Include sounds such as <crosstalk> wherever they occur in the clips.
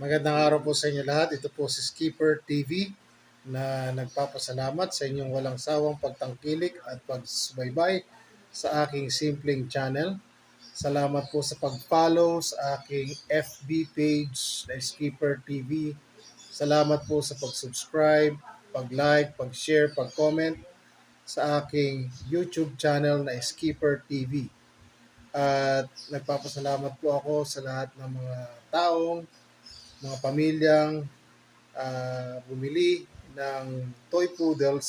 Magandang araw po sa inyo lahat. Ito po si Skipper TV na nagpapasalamat sa inyong walang sawang pagtangkilik at pagsubaybay sa aking simpleng channel. Salamat po sa pag-follow sa aking FB page na Skipper TV. Salamat po sa pag-subscribe, pag-like, pag-share, pag-comment sa aking YouTube channel na Skipper TV. At nagpapasalamat po ako sa lahat ng mga taong mga pamilyang ah, bumili ng toy poodles.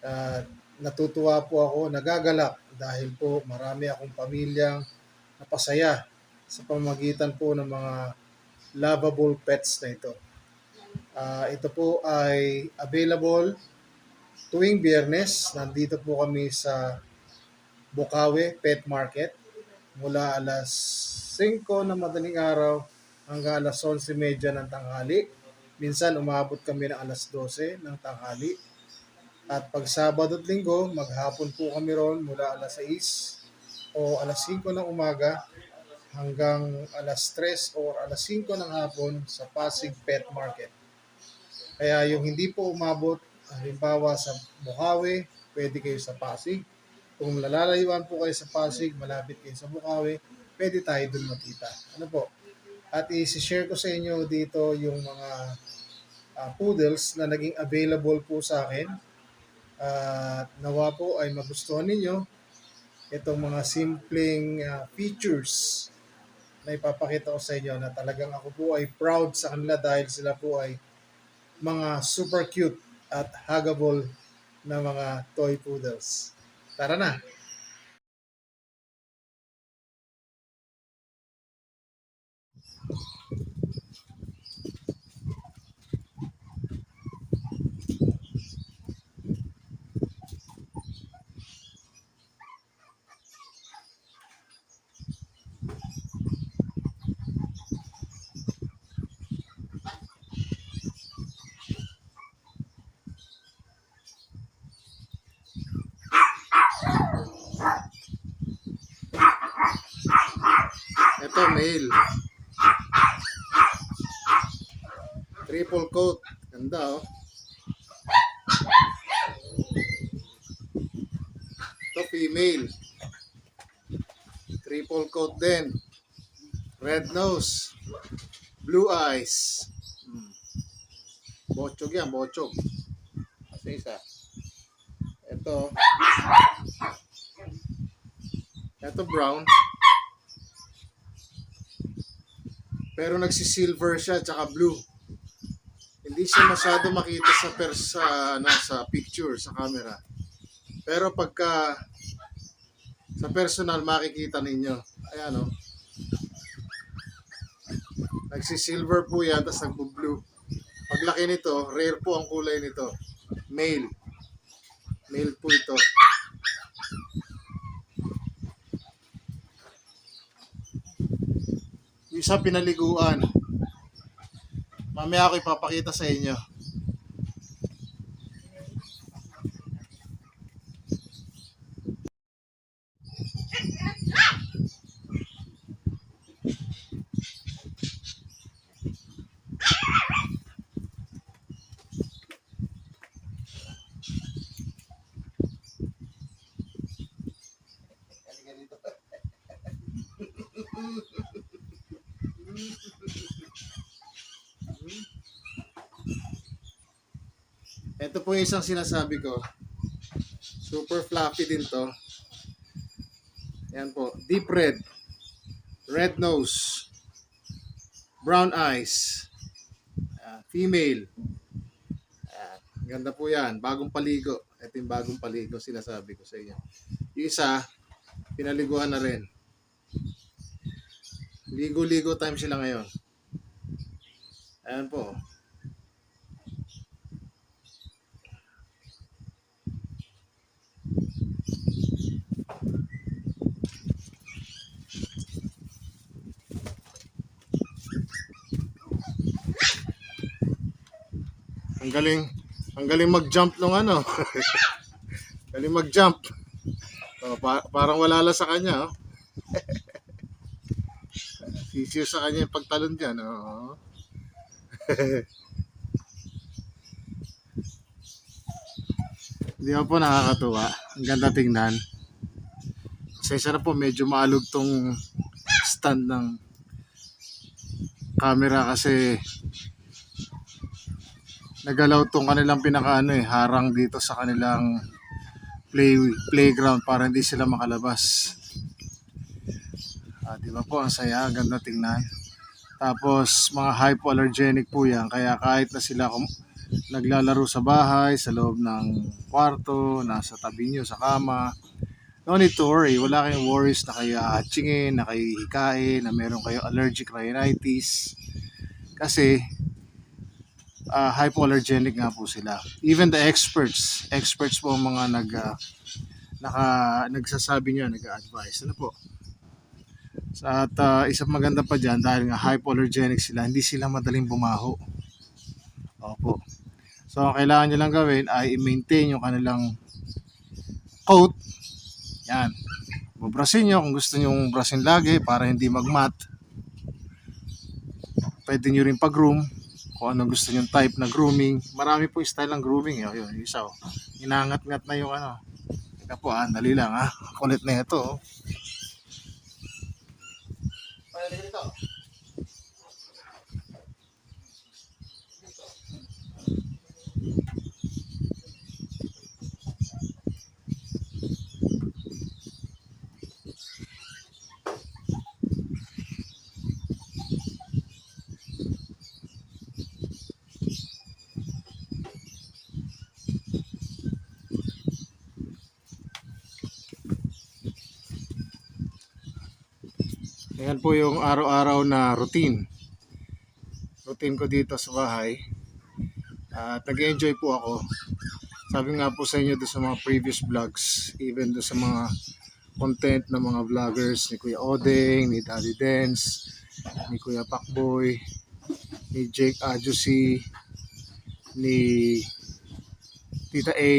At natutuwa po ako, nagagalak dahil po marami akong pamilyang napasaya sa pamamagitan po ng mga lovable pets na ito. Ah, ito po ay available tuwing biyernes. Nandito po kami sa Bukawi Pet Market mula alas 5 ng madaling araw hanggang alas 11.30 ng tanghali. Minsan umabot kami ng alas 12 ng tanghali. At pag Sabado at Linggo, maghapon po kami ron mula alas 6 o alas 5 ng umaga hanggang alas 3 o alas 5 ng hapon sa Pasig Pet Market. Kaya yung hindi po umabot, halimbawa sa Bukawi, pwede kayo sa Pasig. Kung lalalayuan po kayo sa Pasig, malapit kayo sa Bukawi, pwede tayo dun makita. Ano po? At i-share ko sa inyo dito yung mga ah, poodles na naging available po sa akin. At nawa po ay magustuhan ninyo itong mga simpleng ah, features na ipapakita ko sa inyo na talagang ako po ay proud sa kanila dahil sila po ay mga super cute at huggable na mga toy poodles. Tara na! Ito, male. Triple coat. Ganda, oh. Ito, female. Triple coat din. Red nose. Blue eyes. Hmm. Bochog yan, bochog. Kasi isa. Ito. Ito brown. Pero nagsi-silver siya tsaka blue. Hindi siya masyado makita sa per sa ano, sa picture sa camera. Pero pagka sa personal makikita ninyo. Ayan oh. Nagsi-silver po yan tapos nagbo-blue. Paglaki nito, rare po ang kulay nito. Male. Male po ito. Isa pinaliguan. Mamaya ako ipapakita sa inyo. Ito po yung isang sinasabi ko. Super fluffy din to. Yan po. Deep red. Red nose. Brown eyes. Ah, female. Ah, ganda po yan. Bagong paligo. Ito yung bagong paligo sinasabi ko sa inyo. Yung isa, pinaliguan na rin. Ligo-ligo time sila ngayon. Ayan po. Ang galing, ang galing mag-jump nung ano. <laughs> galing mag-jump. Oh, pa- parang wala lang sa kanya. Oh. si <laughs> Easier sa kanya yung pagtalon dyan. Oo. <laughs> Hindi po nakakatuwa? Ang ganda tingnan. Pasensya na po, medyo maalog tong stand ng camera kasi nagalaw tong kanilang pinakaano eh, harang dito sa kanilang play playground para hindi sila makalabas. Ah, di ba po, ang saya, ganda tingnan. Tapos, mga hypoallergenic po yan. Kaya kahit na sila naglalaro sa bahay, sa loob ng kwarto, nasa tabi nyo, sa kama, no need to worry. Wala kayong worries na kayo hatsingin, na kayo hikain, na meron kayo allergic rhinitis. Kasi, ah, hypoallergenic nga po sila. Even the experts, experts po mga nag, ah, naka, nagsasabi niya, nag-advise. Ano po? At uh, isang maganda pa dyan, dahil nga hypoallergenic sila, hindi sila madaling bumaho. Opo. So, ang kailangan nyo lang gawin ay i-maintain yung kanilang coat. Yan. Bubrasin nyo kung gusto nyo brasin lagi para hindi magmat. Pwede nyo rin pag-groom kung ano gusto nyo type na grooming. Marami po style ng grooming. Yun, yun, isa oh. Inangat-ngat na yung ano. Teka po, ah, dali lang ha. Kulit na ito. Oh. Pwede dito. Yan po yung araw-araw na routine. Routine ko dito sa bahay. At nag-enjoy po ako. Sabi nga po sa inyo doon sa mga previous vlogs, even doon sa mga content ng mga vloggers ni Kuya Odeng, ni Daddy Dance, ni Kuya Pakboy, ni Jake Adjusi, ni Tita A,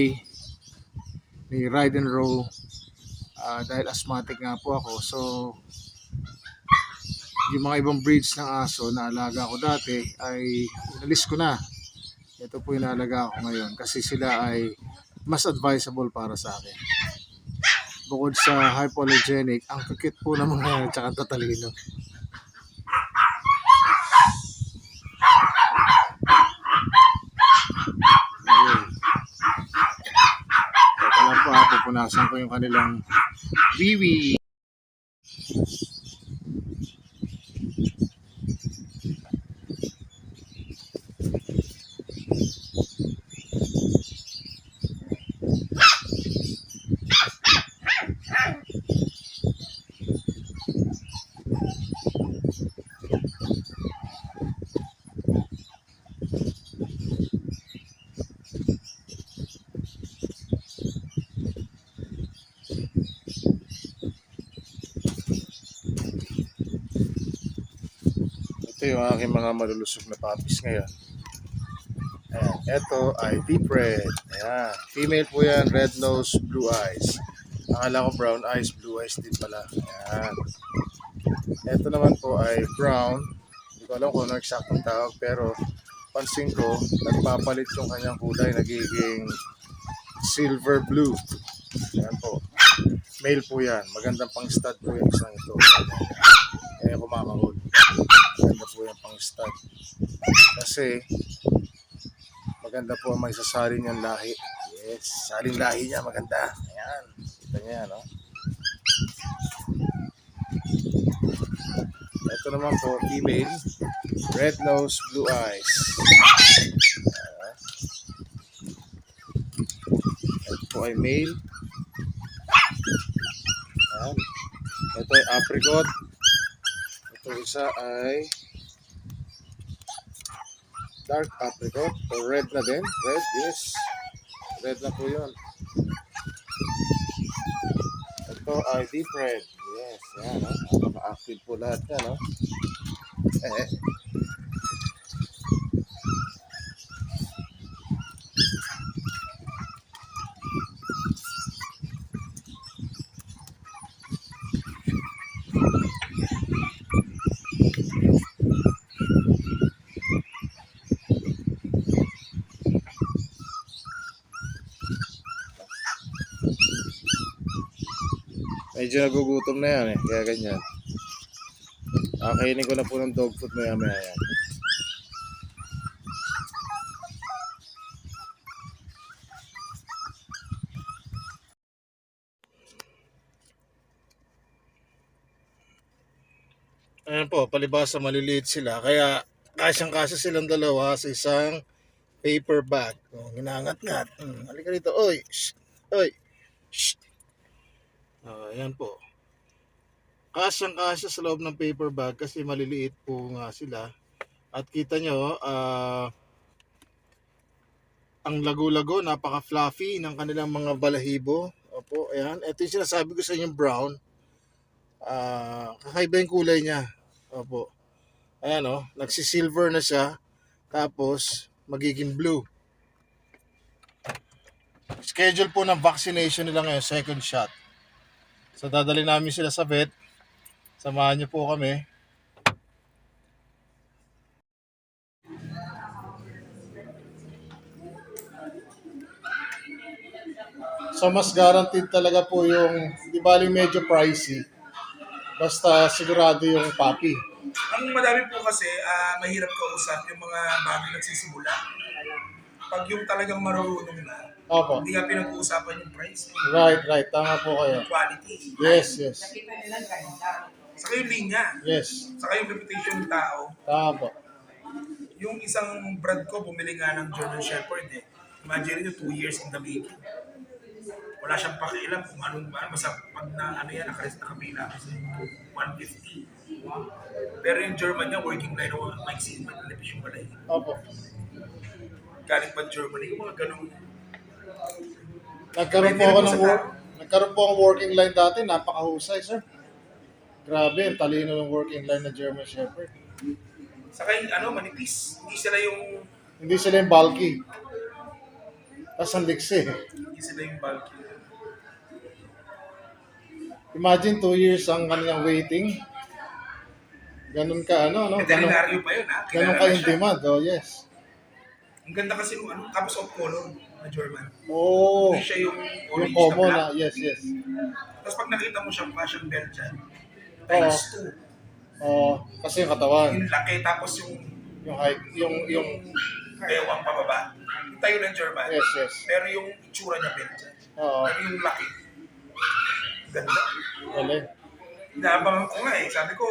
ni Ride and Roll. Ah, dahil asthmatic nga po ako, so yung mga ibang breeds ng aso na alaga ko dati ay inalis ko na. Ito po yung naalaga ko ngayon kasi sila ay mas advisable para sa akin. Bukod sa hypoallergenic, ang kikit po ng mga tsaka tatalino. Pupunasan ko yung kanilang wiwi. Yung aking mga malulusog na puppies ngayon. Ayan. Ito ay deep red. Ayan. Female po yan. Red nose, blue eyes. Akala ko brown eyes, blue eyes din pala. Ayan. Ito naman po ay brown. Hindi ko alam kung ano eksaktong tawag pero pansin ko, nagpapalit yung kanyang kulay. Nagiging silver blue. Ayan po. Male po yan. Magandang pang stud po yung isang ito. Ayan kumakahol. Po yung pang stud. Kasi maganda po ang may sasari niyang lahi. Yes, saling lahi niya maganda. Ayan. Kita niya yan, no? Ito naman po, female. Red nose, blue eyes. Ayan. Ito po ay male. Ayan. Ito ay apricot. Ito isa ay dark apricot o red na din. Red, yes. Red na po yun. Ito ay deep red. Yes, yan. No? Napaka-active po lahat yan. No? Eh, Medyo nagugutom na yan eh, kaya ganyan. Kakainin ko na po ng dog food maya maya yan. Ayan po, palibasa maliliit sila. Kaya kasyang-kasya silang dalawa sa isang paper bag. Oh, ginangat-ngat. Hmm, halika dito. Oy, shh, oy. Shh. Oh, ayan po. Kasyang-kasya sa loob ng paper bag kasi maliliit po nga sila. At kita nyo, ah, ang lago-lago, napaka-fluffy ng kanilang mga balahibo. Opo, ayan. Ito yung sinasabi ko sa inyo, brown. Ah, kakaiba yung kulay niya. Opo. Ayan o, nagsisilver na siya. Tapos, magiging blue. Schedule po ng vaccination nila ngayon, second shot. So, dadali namin sila sa vet. Samahan niyo po kami. So, mas guaranteed talaga po yung, di bali medyo pricey. Basta sigurado yung puppy. Ang madami po kasi, ah, mahirap kausap yung mga bago nagsisimula. Pag yung talagang marunong na, Opo. hindi nga pinag-uusapan yung price, Right, right. Tama po kayo. yung quality. Yes, yes. Saka yung linya, Yes. saka yung reputation ng tao. Tama po. Yung isang brand ko, bumili nga ng German Shepherd eh. Imagine nyo, two years in the making. Wala siyang pakialam kung anong, ano, basta pag na, ano yan, nakares na kabila kasi 150. Pero yung German niya, working line, o maiksi, manipis yung balay. Opo. Galing pa Germany, yung mga ganong Nagkaroon po ako ng work, nagkaroon po ang working line dati, napakahusay, sir. Grabe, ang talino ng working line ng German Shepherd. Saka yung ano, manipis. Hindi sila yung Hindi sila yung bulky. Tapos ang liksi. hindi sila yung bulky. Imagine two years ang kanyang waiting. Ganun ka, ano, no? Ganun, Veterinaryo pa yun, ha? ganun ka na siya. demand, oh yes. Ang ganda kasi nung ano, tapos of color na German. Oh, Hindi siya yung yung orange common na na, black. yes, yes. Tapos pag nakita mo siyang Belgian. Oo. Times two. Oh, kasi yung katawan, Yung laki, tapos yung yung height, yung, yung, bewang pababa. Yung tayo ng German. yes, yes. Pero yung itsura niya Belgian. Oo, Pero yung laki. Ganda. galing. Inaabangan ko nga eh. Sabi ko,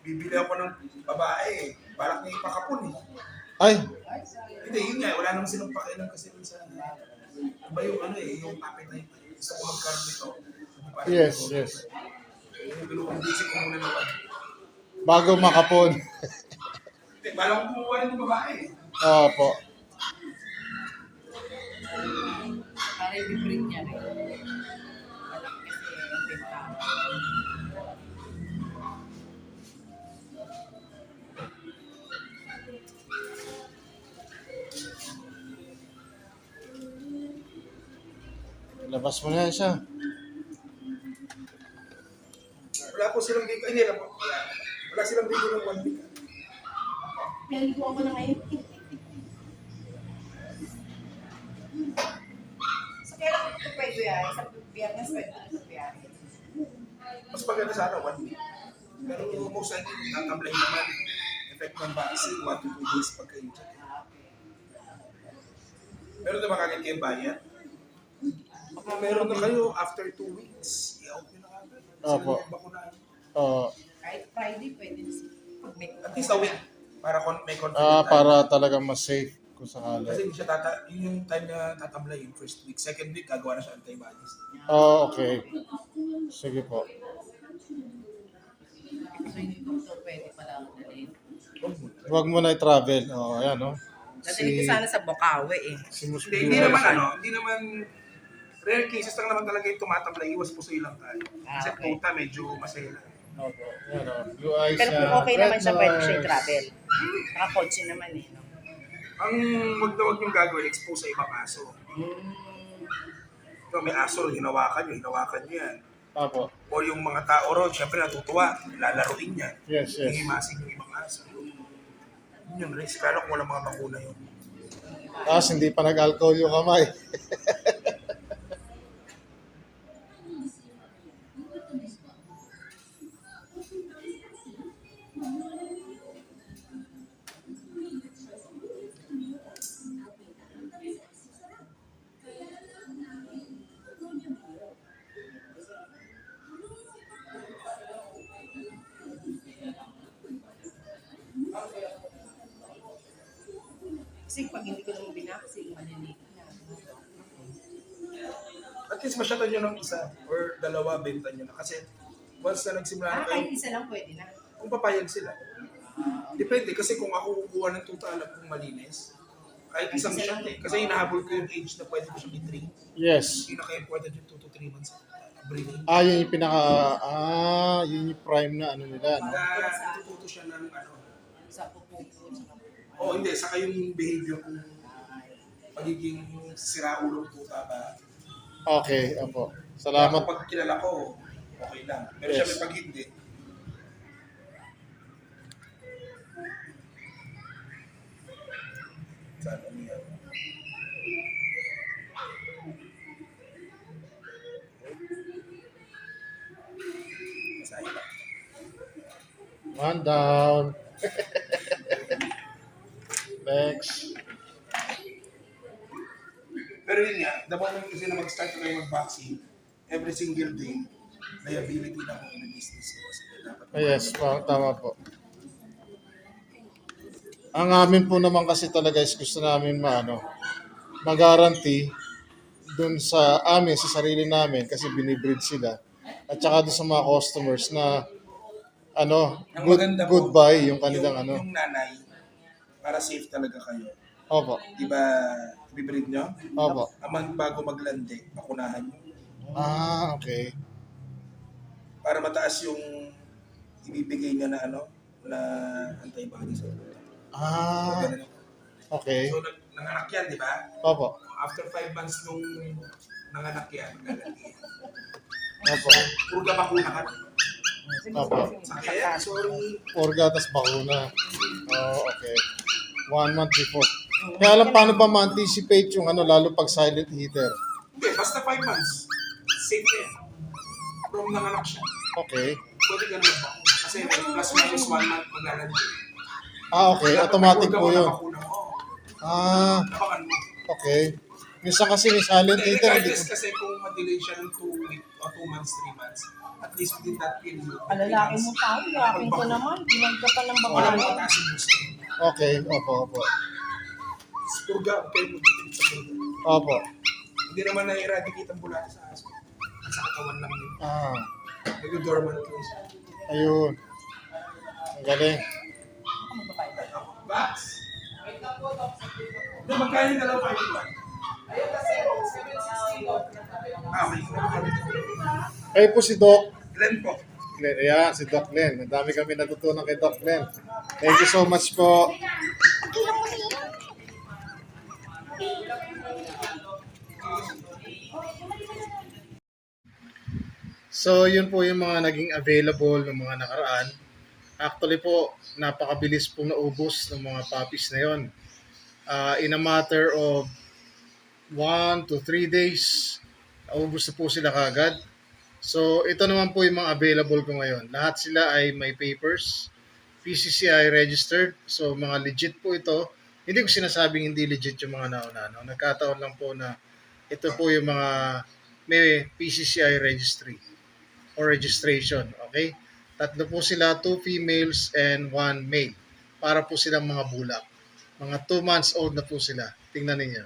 bibili ako ng babae eh. Balak niya ipakapon eh. Ay, Hindi, yun nga, wala naman silang pakialam kasi dun sa iba yung ano eh, yung appetite. Gusto ko magkaroon nito. Yes, yes. Yung binukumbisi ko muna naman. Bago makapon. Hindi, balang kumuha ng babae. Opo. Labas mo na yan siya. Wala po silang bigo. Hindi, wala po. Wala, wala silang bigo ng one week. Naligo ako na ngayon. so, kailan ko ito pwede yan? Sa biyernes pwede ito biyahe. Mas maganda sana one week. Pero most likely, tatamlay naman. Effect ng vaccine, one to two days pagka-inject. Pero diba kagad kayo bayad? Baka meron na kayo after two weeks. I-out nyo na kagad. Sila Opo. yung bakunahan. Oo. Kahit Friday pwede na siya. Pag may At least a week. Para kon may confident Ah, tayo. para talagang mas safe kung Kasi sakali. hindi siya tata, yun yung time na tatamlay, yung first week. Second week, gagawa na siya antibodies. Oh, okay. Sige po. So, hindi ko ito pwede pala dalhin. Huwag mo. Huwag mo na i-travel. Oh, ayan, no? Dadalhin ko sana sa Bokawe eh. si hindi naman ano, hindi naman, rare cases lang naman talaga yung tumatamlay, iwas po sa ilang tayo. Ah, Kasi okay. puta, medyo masaya lang. Opo. Ayan, oh. Blue eyes Pero kung okay naman siya, pwede siya i-travel. Nakakotse naman eh. No? Ang wag na wag yung gagawin, expose sa ibang aso. Ito, may aso, hinawakan nyo, hinawakan nyo yan. Opo. O yung mga tao ron, syempre natutuwa, lalaruin yan. Yes, yes. Hihimasin yung ibang aso. Yun yung risk, lalo kung walang mga bakuna yun. Tapos hindi pa nag-alcohol yung kamay. <laughs> Kasi pag hindi ko naman binaksin, maliliit na. At least masyatan nyo ng isa or dalawa, benta nyo na. Kasi once na nagsimula Ah, na kayo, kahit isa lang pwede na. kung papayag sila. Depende, kasi kung ako kukuha ng tuta, alam kong malinis. Kahit isang Isa shot lang. eh. Kasi hinahabol ko yung age na pwede ko siya i-train. Yes. Pinaka-important yung 2 to 3 months breeding. Ah, yun yung pinaka, ah, yun yung prime na ano nila, no? Na itututo siya ng ano. O hindi, saka yung behavior kung pagiging siraulo ng tuta ba. Okay, opo. Salamat. Kapag kilala ko, okay lang. Pero Yes. syempre pag hindi. One down. Next. Pero yun nga, the moment kasi na mag-start na kayo mag-vaccine, every single day, liability na kung in business. Kasi dapat Yes, pa, tama po. Ang amin po naman kasi talaga is gusto namin maano, mag-guarantee dun sa amin, sa sarili namin kasi binibreed sila. At saka dun sa mga customers na ano, good, goodbye yung kanilang yung, ano. Yung nanay, para safe talaga kayo. Opo, Di ba, bibreed nyo? opo. Amang bago maglandi, bakunahan nyo. Ah, okay. Para mataas yung ibibigay niya na ano, na antibodies. Ah, Ganun. okay. So, nag, nanganak yan, di ba? Opo, After five months nung nanganak yan, maglalandi yan. opo. Puro ka bakuna ka. Opo. Sakit, sorry. Orga, tas bakuna. Oh, okay. One month before. Kaya alam paano ba ma-anticipate yung ano, lalo pag silent heater? Hindi, basta five months. Safe na yan. From nanganak siya. Okay. Pwede naman ba? Kasi plus minus one month maglalandi. Ah, okay. Automatic po yun. Ah, Napakan mo. okay. Minsan kasi may silent Hindi, heater, hindi regardless ko... kasi kung ma-delay siya ng 2 week o 2 months, 3 months, at least within that period. Alalaki mo tao, yakin ko naman. Pinag ka pa ng Wala babae. mo mataas yung gusto. Okay, opo, opo. Purga, okay mo dito sa purga. Opo. Hindi naman na-eradicate ang bulate sa aso. Sa katawan lang yun. Ah, Nag-dormant lang siya. ayun. Ang galing. Bax! Hindi, magkano yung dalawa kayo ba? Ah, may Kayo po si Doc. Glenn po. Glenn. Ayan, si Doc Glenn. Ang dami kami natutunan kay Doc Glenn. Thank you so much po. So, yun po yung mga naging available ng mga nakaraan. Actually po, napakabilis pong naubos ng mga puppies na yon. Ah, in a matter of 1 to 3 days, naubos na po sila kagad. So, ito naman po yung mga available ko ngayon. Lahat sila ay may papers, PCCI registered. So, mga legit po ito. Hindi ko sinasabing hindi legit yung mga nauna. No? Nagkataon lang po na ito po yung mga may PCCI registry or registration. Okay? Tatlo po sila, two females and one male. Para po silang mga bulak. Mga 2 months old na po sila. Tingnan ninyo.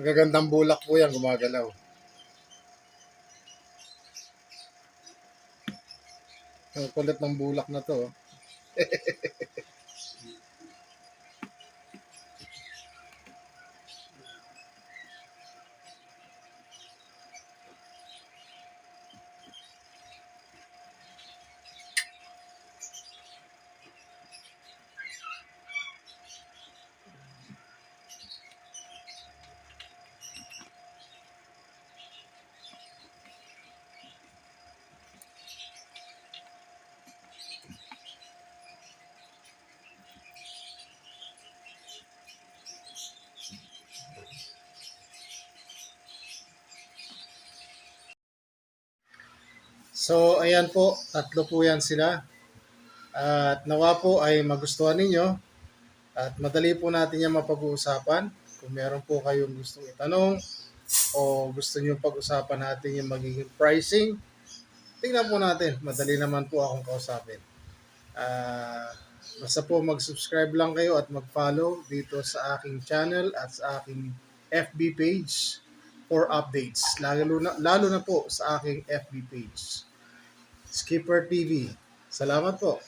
Magagandang bulak po yan, gumagalaw. Ang kulit ng bulak na to. <laughs> So, ayan po, tatlo po yan sila. At nawa po ay magustuhan ninyo at madali po natin yan mapag-uusapan. Kung meron po kayong gustong itanong o gusto nyo pag-usapan natin yung magiging pricing, tingnan po natin. Madali naman po akong kausapin. Ah, basta po mag-subscribe lang kayo at mag-follow dito sa aking channel at sa aking FB page for updates. Lalo na, lalo na po sa aking FB page. Skipper TV. Salamat po.